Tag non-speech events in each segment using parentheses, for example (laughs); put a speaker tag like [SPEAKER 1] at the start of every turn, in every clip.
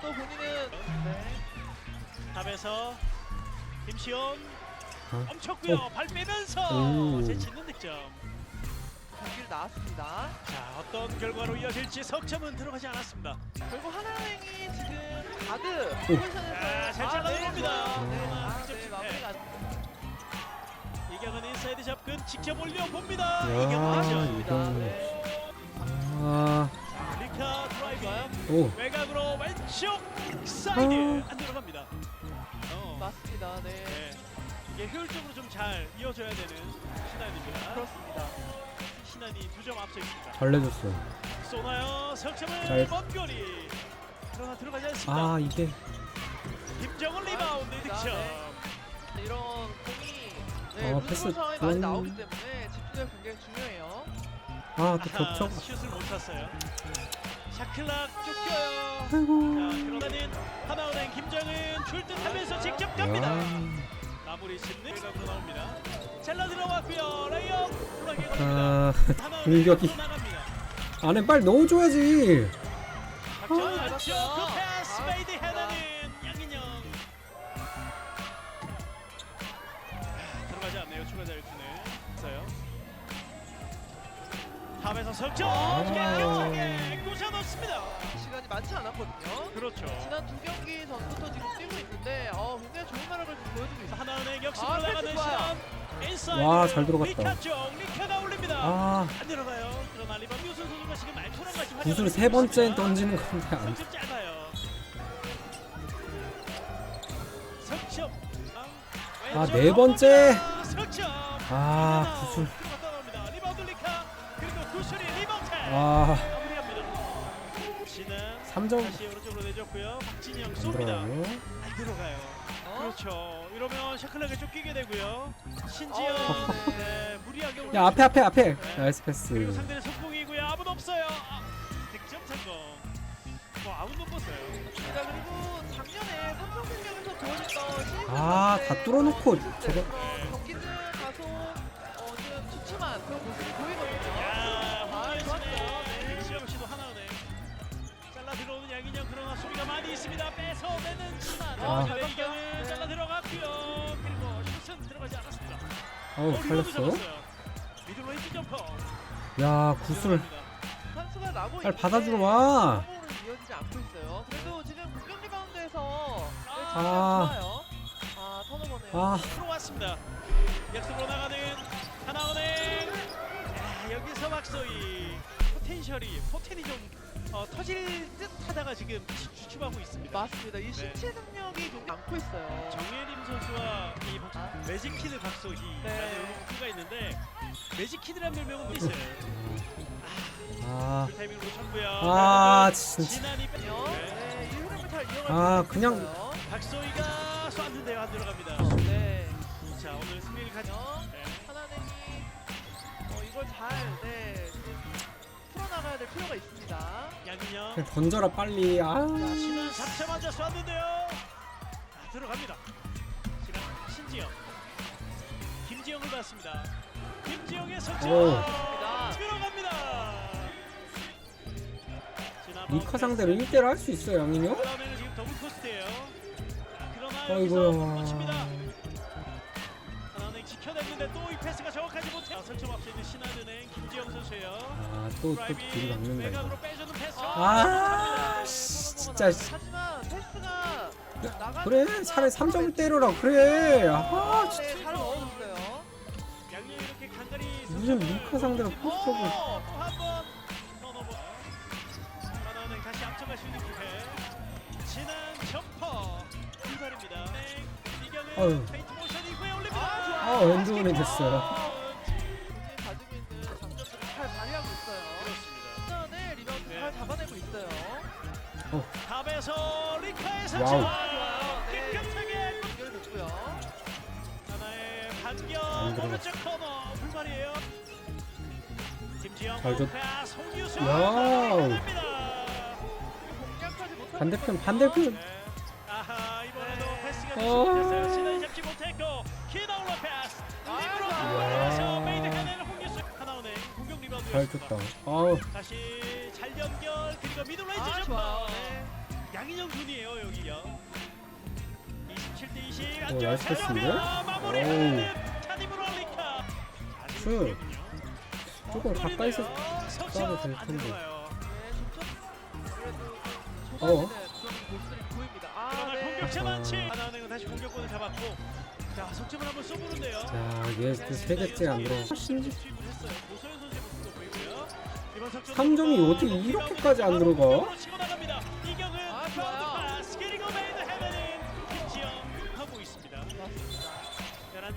[SPEAKER 1] 또 본인은 네.
[SPEAKER 2] 탑에서 김시현
[SPEAKER 3] 어?
[SPEAKER 2] 빼면서
[SPEAKER 3] 오.
[SPEAKER 2] 재치는 득점.
[SPEAKER 1] 경기를 나왔습니다.
[SPEAKER 2] 자 어떤 결과로 이어질지 석점은 들어가지 않았습니다.
[SPEAKER 1] 결국 하나은행이 지금 가드
[SPEAKER 3] 오.
[SPEAKER 1] 포지션에서
[SPEAKER 2] 아, 잘 잘라들어옵니다.
[SPEAKER 1] 네, 아, 네. 마무리가
[SPEAKER 2] 이경은 인사이드 접근 직접 올려 봅니다.
[SPEAKER 3] 야,
[SPEAKER 2] 이경은 득점.
[SPEAKER 3] 이거-.
[SPEAKER 1] 네.
[SPEAKER 3] 아,
[SPEAKER 2] 자, 리카 드라이브
[SPEAKER 3] 오.
[SPEAKER 2] 외곽으로 왼쪽 사이드
[SPEAKER 3] 아.
[SPEAKER 2] 안 들어갑니다. 어,
[SPEAKER 1] 맞습니다. 네.
[SPEAKER 2] 네. 이게 효율적으로 좀 잘 이어져야 되는 신한입니다.
[SPEAKER 1] 그렇습니다.
[SPEAKER 2] 신한이 두 점 앞서 있습니다.
[SPEAKER 3] 잘 내줬어.
[SPEAKER 2] 쏘나요? 석점을
[SPEAKER 3] 잘-
[SPEAKER 2] 먼 거리. 그러나 들어가지 않습니다.
[SPEAKER 3] 아, 이게.
[SPEAKER 2] 김정은 리바운드
[SPEAKER 1] 아,
[SPEAKER 2] 득점.
[SPEAKER 1] 네. 이런 공이 네,
[SPEAKER 3] 어,
[SPEAKER 1] 루즈
[SPEAKER 3] 패스
[SPEAKER 1] 상황이 많이
[SPEAKER 3] 좀-
[SPEAKER 1] 나오기 때문에 집중력 굉장히 중요해요.
[SPEAKER 3] 아, 또
[SPEAKER 2] 아하,
[SPEAKER 3] 겹쳐.
[SPEAKER 2] 슛을 못 찼어요. 샤클락 쫓겨요. 자. 그러다는 하나은행 김정은 줄듯하면서 직접 갑니다.
[SPEAKER 3] 야.
[SPEAKER 2] 마무리 짓는 외곽으로 나옵니다. 잘라 들어왔고요. 블락에 걸립니다.
[SPEAKER 3] 아,
[SPEAKER 2] 하나은행
[SPEAKER 3] 공격이.
[SPEAKER 2] 나갑니다.
[SPEAKER 3] 안에 빨리 넣어줘야지.
[SPEAKER 2] 박정
[SPEAKER 1] 잘
[SPEAKER 2] 안쪽
[SPEAKER 1] 봤어요.
[SPEAKER 2] 그 패스
[SPEAKER 1] 아,
[SPEAKER 2] 메이드. 헤더는 양인영. 아, 들어가지 않네요. 추가 자유투는. 있어요. 탑에서 석점
[SPEAKER 3] 아.
[SPEAKER 2] 깨끗하게 꽂아 넣습니다.
[SPEAKER 1] 시간이 많지 않았거든요.
[SPEAKER 2] 그렇죠.
[SPEAKER 1] 지난 두 경기 전부터 지금 뛰고 있는데 어, 굉장히 좋은 활약을 지금 보여주고 있어요.
[SPEAKER 2] 하나은행 역시
[SPEAKER 1] 아,
[SPEAKER 2] 올라가는
[SPEAKER 1] 패스 좋아요.
[SPEAKER 2] 시간. 인사이드.
[SPEAKER 3] 와, 잘 들어갔다.
[SPEAKER 2] 리카 쪽 리카가 올립니다.
[SPEAKER 3] 아,
[SPEAKER 2] 안 들어가요. 그러나 리바운드 선수가 지금 말투랑 같이
[SPEAKER 3] 구슬 세 번째 던지는 건데 안
[SPEAKER 2] 석점 짧아요. 석점.
[SPEAKER 3] 아, 네 번째.
[SPEAKER 2] 석점.
[SPEAKER 3] 아, 구슬. 아,
[SPEAKER 2] 마무리합니다. 지난
[SPEAKER 3] 3점
[SPEAKER 2] 다시 오른쪽으로 내줬고요. 박진영
[SPEAKER 3] 안
[SPEAKER 2] 쏩니다.
[SPEAKER 3] 들어가요.
[SPEAKER 2] 안 들어가요.
[SPEAKER 1] 어?
[SPEAKER 2] 그렇죠. 이러면 샤클락에 쫓기게 되고요. 신지영
[SPEAKER 1] 어,
[SPEAKER 2] 네, 무리하게
[SPEAKER 3] 야, 앞에, 앞에, 앞에.
[SPEAKER 2] 네.
[SPEAKER 3] 나이스
[SPEAKER 2] 그리고
[SPEAKER 3] 패스.
[SPEAKER 2] 상대는 속공이고요. 아무도 없어요. 아, 득점 성공. 뭐 아무도 없었어요.
[SPEAKER 1] 자 그리고 작년에 삼성생명에서 보여줬던 신인
[SPEAKER 3] 아,
[SPEAKER 1] 선수들의
[SPEAKER 3] 다 뚫어놓고
[SPEAKER 1] 그런
[SPEAKER 3] 저거-
[SPEAKER 1] 경기는 다소 어, 좀 주춤한 그런 모습이.
[SPEAKER 2] 양인영 그러나 수비가 많이 있습니다. 뺏어내는 신한.
[SPEAKER 1] 아, 봤어요. 네.
[SPEAKER 2] 잘라 들어갔고요. 그리고 슛은 들어가지 않았습니다.
[SPEAKER 3] 어우, 살렸어.
[SPEAKER 2] 미들레인지 점퍼.
[SPEAKER 3] 야, 구슬.
[SPEAKER 1] 선수가 나고
[SPEAKER 3] 빨리 받아주러 와.
[SPEAKER 1] 이어지지 않고 있어요. 그래도 지금 공격 리바운드에서 네,
[SPEAKER 2] 아.
[SPEAKER 1] 좋아요. 아 턴오버네요.
[SPEAKER 3] 아,
[SPEAKER 2] 들어왔습니다. 약속으로 나가는 하나은행. 야, 여기서 박소희 포텐셜이 포텐이 좀 어, 터질 듯 하다가 지금 주춤하고 있습니다.
[SPEAKER 1] 맞습니다. 이 신체 능력이 좀 많고 있어요.
[SPEAKER 2] 정예림 선수와 이 박- 매직키드 박소희라는
[SPEAKER 1] 네.
[SPEAKER 2] 선수가 있는데 매직키드란 별명은 있어요.
[SPEAKER 3] 아,
[SPEAKER 2] 그 타이밍으로 쳤고요.
[SPEAKER 3] 아, 진짜.
[SPEAKER 2] 진한이 빼.
[SPEAKER 1] 네,
[SPEAKER 2] 네.
[SPEAKER 1] 이 흐름을 잘 이어갈
[SPEAKER 3] 아,
[SPEAKER 1] 수
[SPEAKER 3] 그냥-
[SPEAKER 1] 있어요.
[SPEAKER 2] 박소희가 쐈는데요 안 들어갑니다.
[SPEAKER 1] 네.
[SPEAKER 2] 자 오늘 승리를 가져. 네.
[SPEAKER 1] 하나님이 어, 이걸 잘 네, 좀 필요가 있습니다.
[SPEAKER 2] 양인영.
[SPEAKER 3] 그냥 던져라, 빨리. 아.
[SPEAKER 2] 자, 신한 잡자마자 쐈는데요. 아, 들어갑니다. 신한 신지영. 김지영을 봤습니다. 김지영의 석점
[SPEAKER 3] 오.
[SPEAKER 2] 들어갑니다.
[SPEAKER 3] 리카 상대로
[SPEAKER 2] 패스.
[SPEAKER 3] 1대1 할 수 있어, 양인영?
[SPEAKER 2] 그다음에는 지금 더블 포스트예요. 자, 그러나 여기서. 못 놓칩니다. 지켜냈는데 또 이 패스가 정확하지 못해요. 설정 앞서 있는 신한은행 김지영 선수예요.
[SPEAKER 3] 아, 또, 또 뒤로 막는다, 이거.
[SPEAKER 2] 외곽으로 빼주는 패스.
[SPEAKER 3] 아,
[SPEAKER 2] 씨.
[SPEAKER 3] 씨, 진짜. 씨.
[SPEAKER 1] 하지만 패스가 나가는
[SPEAKER 3] 그래, 차라리 3점을
[SPEAKER 1] 바로
[SPEAKER 3] 때려라, 그래. 아,
[SPEAKER 1] 아,
[SPEAKER 3] 진짜.
[SPEAKER 1] 네, 잘 넣어줬어요.
[SPEAKER 2] 양념 이렇게 간간히
[SPEAKER 3] 무슨 리카 상대로
[SPEAKER 2] 어,
[SPEAKER 3] 포스트업을.
[SPEAKER 2] 또한번 턴오버 하나은행 다시 앞서갈 수 있는 기회 지난 점퍼 불발입니다 네,
[SPEAKER 3] 아유.
[SPEAKER 2] 이경은
[SPEAKER 1] 아. 아,
[SPEAKER 3] 엔드원이 됐어요.
[SPEAKER 1] 본인이 가지고 있는 장점들을 잘 발휘하고 있어요.
[SPEAKER 2] 그렇습니다
[SPEAKER 1] 전에 리바운드
[SPEAKER 2] 네.
[SPEAKER 1] 잘 잡아내고 있어요.
[SPEAKER 2] 탑에서 리카의
[SPEAKER 3] 와우.
[SPEAKER 2] 석점
[SPEAKER 1] 아, 좋아요. 네.
[SPEAKER 2] 깨끗하게
[SPEAKER 1] 연결됐고요.
[SPEAKER 2] 하나의
[SPEAKER 3] 안
[SPEAKER 2] 반격
[SPEAKER 3] 들어갔어.
[SPEAKER 2] 오른쪽 코너 불발이에요 김지영
[SPEAKER 3] 잘 줬-
[SPEAKER 2] 패스 홍유수
[SPEAKER 3] 와우.
[SPEAKER 2] 해냅니다
[SPEAKER 1] 공략하지 못하는
[SPEAKER 3] 반대편. 반대편.
[SPEAKER 2] 네. 아하 이번에도
[SPEAKER 1] 네.
[SPEAKER 2] 패스가
[SPEAKER 3] 어.
[SPEAKER 2] 시간
[SPEAKER 3] 잘. 줬다. 아우,
[SPEAKER 2] 다시 잘 연결 그리고 미들레인지
[SPEAKER 1] 아. 좋아요. 네.
[SPEAKER 2] 양이 양인영 존이에요 여기요. 27대 20
[SPEAKER 3] 오,
[SPEAKER 2] 안쪽
[SPEAKER 3] 나이스 패스인데?
[SPEAKER 2] 마무리하는
[SPEAKER 3] 오우.
[SPEAKER 2] 타디브로 리카.
[SPEAKER 3] 슛. 조금 가까이 있어
[SPEAKER 2] 석점
[SPEAKER 3] 쏴도
[SPEAKER 2] 될안
[SPEAKER 3] 텐데.
[SPEAKER 1] 네,
[SPEAKER 3] 어?
[SPEAKER 1] 아, 네.
[SPEAKER 2] 공격 재만치 하나은행은 다시 공격권을 잡았고 자 석점을 한번 쏘보는데요.
[SPEAKER 3] 야얘세 개째 안 들어 3점이 어떻게 이렇게까지 안 들어가?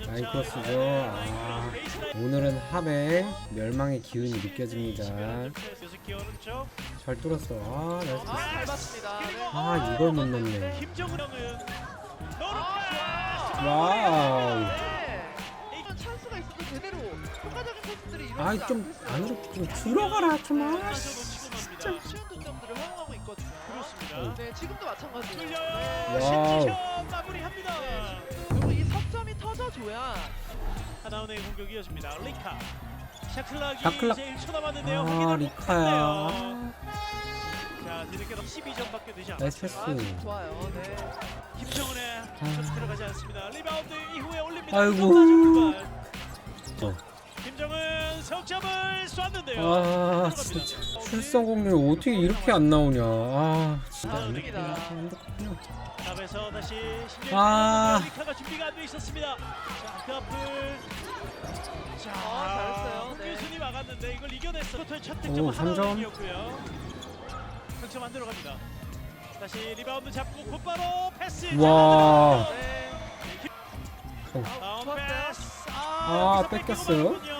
[SPEAKER 3] 나이크로스죠. 아,
[SPEAKER 2] 아, 아
[SPEAKER 3] 오늘은 합의 멸망의 기운이 느껴집니다. 잘 뚫었어. 아, 나이스.
[SPEAKER 1] 아,
[SPEAKER 3] 이걸 못 넣네. 와우.
[SPEAKER 1] 효과적인 패스들이 이루어지지
[SPEAKER 3] 아이 좀
[SPEAKER 1] 않고 있어요.
[SPEAKER 3] 안으로 좀 들어가라 좀 아
[SPEAKER 2] 진짜
[SPEAKER 1] 쉬운 득점들을 허용하고 있거든요.
[SPEAKER 2] 그렇습니다.
[SPEAKER 1] 네, 지금도 마찬가지예요.
[SPEAKER 2] 뚫려요.
[SPEAKER 3] 와우.
[SPEAKER 2] 심지어 마무리합니다.
[SPEAKER 1] 그리고 이 석점이 터져줘야
[SPEAKER 2] 하나은의 공격이 이어집니다. 리카. 샤클락이
[SPEAKER 3] 샤클락.
[SPEAKER 2] 이제 1초 남았는데요.
[SPEAKER 3] 아
[SPEAKER 2] 확인을
[SPEAKER 3] 리카야
[SPEAKER 2] 못했네요. 자, 뒤늦게도 12점밖에 되지
[SPEAKER 3] 나이스
[SPEAKER 2] 않았습니다.
[SPEAKER 3] 패스
[SPEAKER 1] 아, 지금 좋아요. 네.
[SPEAKER 2] 김정은의
[SPEAKER 3] 아.
[SPEAKER 2] 슛 들어가지 않습니다. 리바운드 이후에 올립니다.
[SPEAKER 3] 아이고.
[SPEAKER 2] 이건 맞은
[SPEAKER 3] 어.
[SPEAKER 2] 김정은 석점을 쐈는데요.
[SPEAKER 3] 아
[SPEAKER 2] 들어갑니다.
[SPEAKER 3] 진짜 출성 공률 어떻게 이렇게 안 나오냐 아 진짜
[SPEAKER 1] 아,
[SPEAKER 3] 안. 됐구나 안 됐구나
[SPEAKER 2] 탑에서 다시 신경
[SPEAKER 3] 아.
[SPEAKER 2] 리카가 준비가 안 돼 있었습니다. 자, 그 앞을 자,
[SPEAKER 1] 아, 잘했어요. 네.
[SPEAKER 2] 홍규순이 막았는데 이걸 이겨냈어. 포토의 첫
[SPEAKER 3] 오,
[SPEAKER 2] 득점은
[SPEAKER 3] 삼 점.
[SPEAKER 2] 하나원이었고요. 득점 안 들어갑니다. 다시 리바운드 잡고 곧바로 패스.
[SPEAKER 3] 와.
[SPEAKER 2] 잘
[SPEAKER 1] 네.
[SPEAKER 3] 어.
[SPEAKER 2] 패스.
[SPEAKER 3] 아,
[SPEAKER 2] 여기서
[SPEAKER 3] 뺏겼어요.
[SPEAKER 2] 뺏기고 말았군요. 한지영.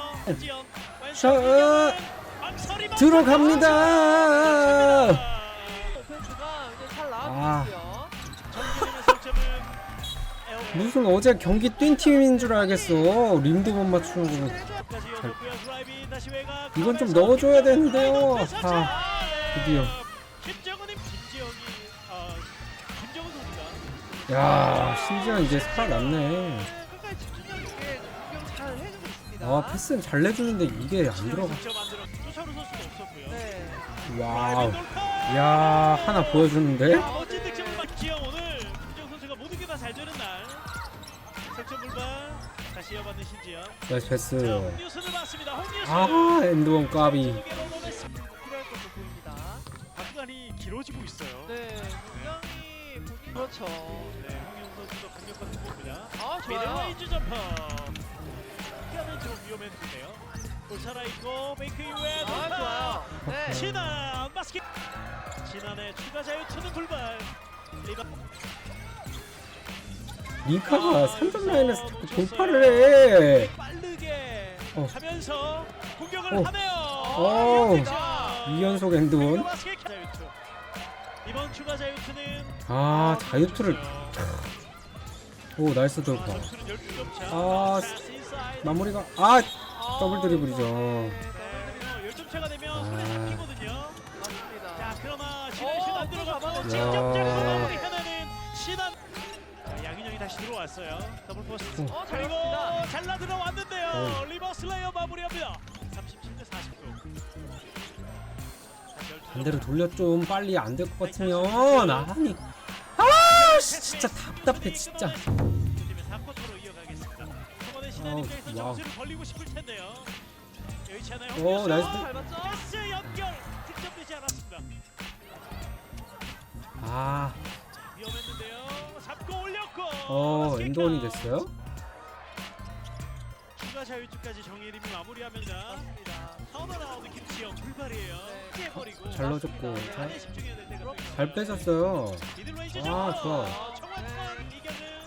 [SPEAKER 3] 자, 어, 들어갑니다. 아. 무슨 어제 경기 뛴 팀인 줄 알겠어 림도 못 맞추는 거. 이건 좀 넣어줘야 되는데요.
[SPEAKER 2] 아, 차.
[SPEAKER 3] 드디어. 야 심지어 이제 살아났네 아 패스는 잘 내주는데 이게 안 들어가
[SPEAKER 2] 선수도 없었고요.
[SPEAKER 1] 네.
[SPEAKER 3] 와우
[SPEAKER 2] 드라이빙 돌파.
[SPEAKER 3] 야 하나 보여주는데
[SPEAKER 2] 아, 멋진 득점을 맞 지영 오늘 김정 선수가 모든 게 다 잘 되는 날. 석점 불발 다시 이어받는 신지영.
[SPEAKER 3] 나이스
[SPEAKER 2] 자,
[SPEAKER 3] 패스
[SPEAKER 2] 홍유순을 봤습니다. 홍유순.
[SPEAKER 3] 아 엔드원 까비
[SPEAKER 2] 두 개로 넣어냈습니다.
[SPEAKER 1] 필요할 것도 보입니다.
[SPEAKER 2] 박간이 길어지고 있어요.
[SPEAKER 1] 네, 굉장히 본인 그렇죠.
[SPEAKER 2] 네, 홍윤 선수도 강력한 후보입니다.
[SPEAKER 1] 아 좋아요.
[SPEAKER 2] 미들레인지 점퍼. 피하면 좀 위험했는데요. 볼 살아있고 페이크 이후에
[SPEAKER 1] 아. 좋아요. 네.
[SPEAKER 2] 진한 바스켓. 진한의 추가 자유투는 불발. 리바.
[SPEAKER 3] 리카가 3점 라인에서 자꾸 돌파를 해
[SPEAKER 2] 빠르게
[SPEAKER 3] 어.
[SPEAKER 2] 하면서 공격을
[SPEAKER 3] 어.
[SPEAKER 2] 하네요.
[SPEAKER 3] 어.
[SPEAKER 2] 자,
[SPEAKER 3] 2연속 엔드원
[SPEAKER 2] 자유투. 이번 추가 자유투는
[SPEAKER 3] 아 자유투를 오 나이스 돌파
[SPEAKER 2] 점수는 12점 차.
[SPEAKER 3] 아. 마무리가 아
[SPEAKER 1] 아,
[SPEAKER 3] 더블 드리블이죠.
[SPEAKER 2] 10점 차가 되면
[SPEAKER 3] 아.
[SPEAKER 2] 손에 잡히거든요.
[SPEAKER 1] 맞습니다.
[SPEAKER 2] 자, 그러나
[SPEAKER 1] 어,
[SPEAKER 2] 들어가고. 직접적
[SPEAKER 3] 야.
[SPEAKER 2] 마무리 하나는 신한. 자, 양인영이 다시 들어왔어요. 더블 포스트.
[SPEAKER 3] 어.
[SPEAKER 1] 어, 잘
[SPEAKER 2] 그리고
[SPEAKER 1] 봤습니다.
[SPEAKER 2] 잘라 들어왔는데요.
[SPEAKER 3] 어.
[SPEAKER 2] 리버스 레이어 마무리합니다. 37대 49.
[SPEAKER 3] 반대로 돌려 좀 빨리 안 될 것 같으면 아니 아 씨, 진짜 답답해 진짜 아우,
[SPEAKER 2] 입장에서
[SPEAKER 3] 와우.
[SPEAKER 2] 점수를 벌리고 싶을 텐데요. 여의치 않아요.
[SPEAKER 3] 오,
[SPEAKER 2] 홍규수.
[SPEAKER 3] 나이스.
[SPEAKER 2] 패스 연결 득점되지 않았습니다.
[SPEAKER 3] 아
[SPEAKER 2] 위험했는데요. 잡고 올렸고.
[SPEAKER 3] 어,
[SPEAKER 2] 바스켓
[SPEAKER 3] 엔드원이
[SPEAKER 2] 컷.
[SPEAKER 3] 됐어요?
[SPEAKER 2] 추가 자유투까지 정예림이
[SPEAKER 1] 맞습니다.
[SPEAKER 2] 카운터 라운드 김치영 불발이에요.
[SPEAKER 1] 네.
[SPEAKER 2] 피해버리고
[SPEAKER 3] 잘 넣어줬고
[SPEAKER 2] 네,
[SPEAKER 3] 잘,
[SPEAKER 2] 안에 집중해야 될 때가
[SPEAKER 3] 잘
[SPEAKER 2] 미들레이즈
[SPEAKER 3] 아. 좋아.
[SPEAKER 2] 정확한 이겨는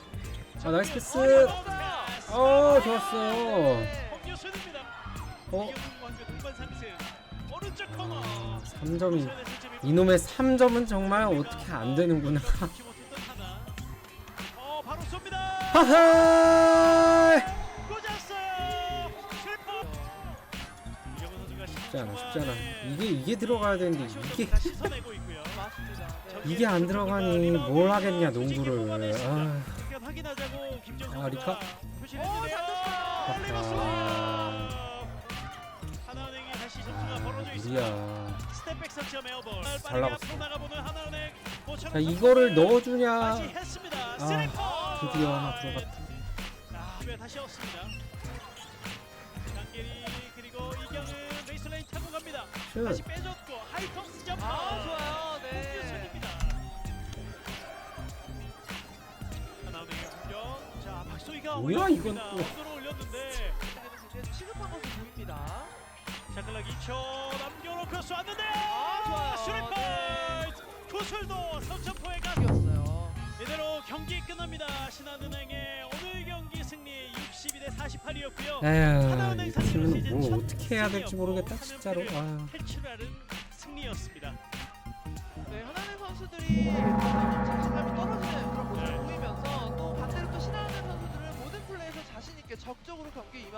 [SPEAKER 3] 아 나이스 패스
[SPEAKER 2] 패스.
[SPEAKER 3] 어 좋았어. 어
[SPEAKER 2] 이경훈과 함께 동반 상승. 오른쪽 코너.
[SPEAKER 3] 3점이 이놈의 3점은 정말 어떻게 안 되는구나. 하하 쉽지 않아 쉽지 않아 이게 이게 들어가야 되는데 이게. (laughs) 이게 안 들어가니 뭘 하겠냐 농구를 아 아, 리카.
[SPEAKER 2] 표시했는데요.
[SPEAKER 1] 잘
[SPEAKER 2] 리버스. 하나은행이 다시 점수가 벌어져 있습니다.
[SPEAKER 3] 우리야
[SPEAKER 2] 스텝백 석점 에어볼.
[SPEAKER 3] 잘 나갔어.
[SPEAKER 2] 앞으로 나가보는 하나은행 5천
[SPEAKER 3] 야 이거를 넣어주냐
[SPEAKER 2] 맞이했습니다.
[SPEAKER 3] 아,
[SPEAKER 2] 쓰리퍼.
[SPEAKER 3] 드디어 하나 들어갔다
[SPEAKER 2] 아, 왜 다시 없습니다. 장계리 그리고 이경은 베이스라인 타고 갑니다. 다시
[SPEAKER 3] 슛
[SPEAKER 2] 빼줬고 하이터스 점프.
[SPEAKER 1] 아
[SPEAKER 3] 뭐야. 이건 또.
[SPEAKER 2] 올렸는데
[SPEAKER 1] 취급한 보입니다.
[SPEAKER 2] 샤클락 2초 남겨놓고 쐈는데
[SPEAKER 1] 아, 좋아요.
[SPEAKER 2] 슈리파이트 구슬도 석점포에 가.
[SPEAKER 1] 이었어요.
[SPEAKER 2] 이대로 경기 끝납니다. 신한은행의 오늘 경기 승리 62대 48이었고요.
[SPEAKER 3] 에휴 이 팀은 뭐 어떻게 해야 될지 모르겠다 진짜로 아유.
[SPEAKER 2] 탈출하는 승리였습니다.
[SPEAKER 1] 네, 하나는 선수들이 자신감이 떨어지 적극적으로 경기 임하.